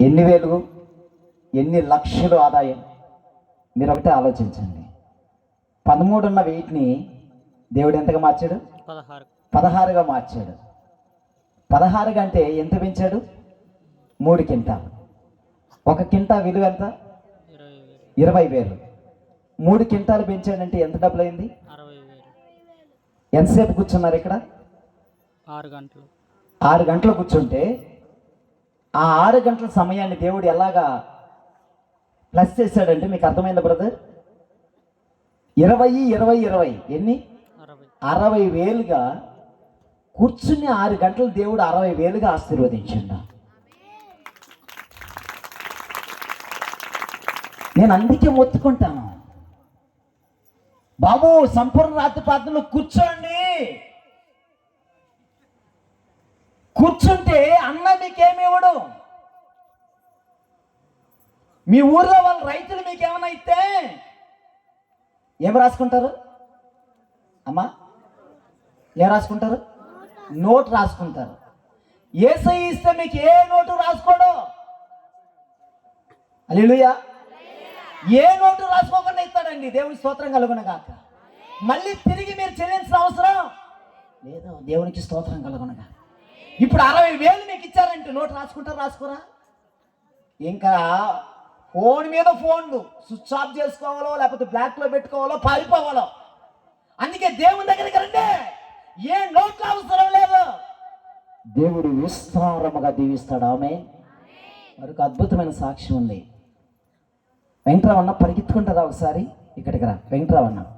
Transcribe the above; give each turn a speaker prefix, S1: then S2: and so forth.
S1: ఎన్ని వేలు? ఎన్ని లక్షలు ఆదాయం? మీరు ఒకటే ఆలోచించండి. పదమూడున్న వెయిట్ని దేవుడు ఎంతగా మార్చాడు?
S2: పదహారు.
S1: పదహారుగా మార్చాడు. పదహారుగా అంటే ఎంత పెంచాడు? మూడు కింటాలు ఒక కింటా విలువ ఎంత?
S2: ఇరవై వేలు.
S1: మూడు కింటాలు పెంచాడంటే ఎంత డబ్బులు అయింది ఎంతసేపు కూర్చున్నారు ఇక్కడ?
S2: ఆరు గంటలు.
S1: ఆరు గంటలు కూర్చుంటే ఆ ఆరు గంటల సమయాన్ని దేవుడు ఎలాగా ప్లస్ చేశాడంటే మీకు అర్థమైందా బ్రదర్ ఇరవై ఇరవై ఇరవై. ఎన్ని?
S2: అరవై
S1: వేలుగా కూర్చుని ఆరు గంటలు దేవుడు అరవై వేలుగా ఆశీర్వదించిండు. నేను అందుకే మొత్తుకుంటాను. బాబు సంపూర్ణ రాత్రి ప్రార్థనలో కూర్చోండి. కూర్చుంటే అన్న మీకేమి ఇవ్వడు? మీ ఊర్లో వాళ్ళ రైతులు మీకేమైనా ఇస్తే ఏం రాసుకుంటారు? అమ్మా ఏం రాసుకుంటారు? నోట్ రాసుకుంటారు. ఏసై ఇస్తే మీకు ఏ నోటు రాసుకోడు? అల్లుయా ఏ నోటు రాసుకోకుండా ఇస్తాడండి? దేవుని స్తోత్రం కలుగున కాక మళ్ళీ తిరిగి మీరు చెల్లించిన అవసరం లేదు. దేవునికి స్తోత్రం కలుగునగా ఇప్పుడు అరవై వేలు మీకు ఇచ్చారంటే నోటు రాసుకుంటారు రాసుకోరా? ఇంకా ఫోన్ మీద ఫోన్లు స్విచ్ ఆఫ్ చేసుకోవాలో లేకపోతే బ్లాక్లో పెట్టుకోవాలో పారిపోవాలో. అందుకే దేవుని దగ్గరికి రండి. ఏ నోట్లు అవసరం లేదు. దేవుడు విస్తారముగా దీవిస్తాడు. ఆమె మరొక అద్భుతమైన సాక్ష్యం ఉంది. వెంకటరావన్న పరిగెత్తుకుంటారా ఒకసారి? ఇక్కడికి రా. వెంకటరావన్న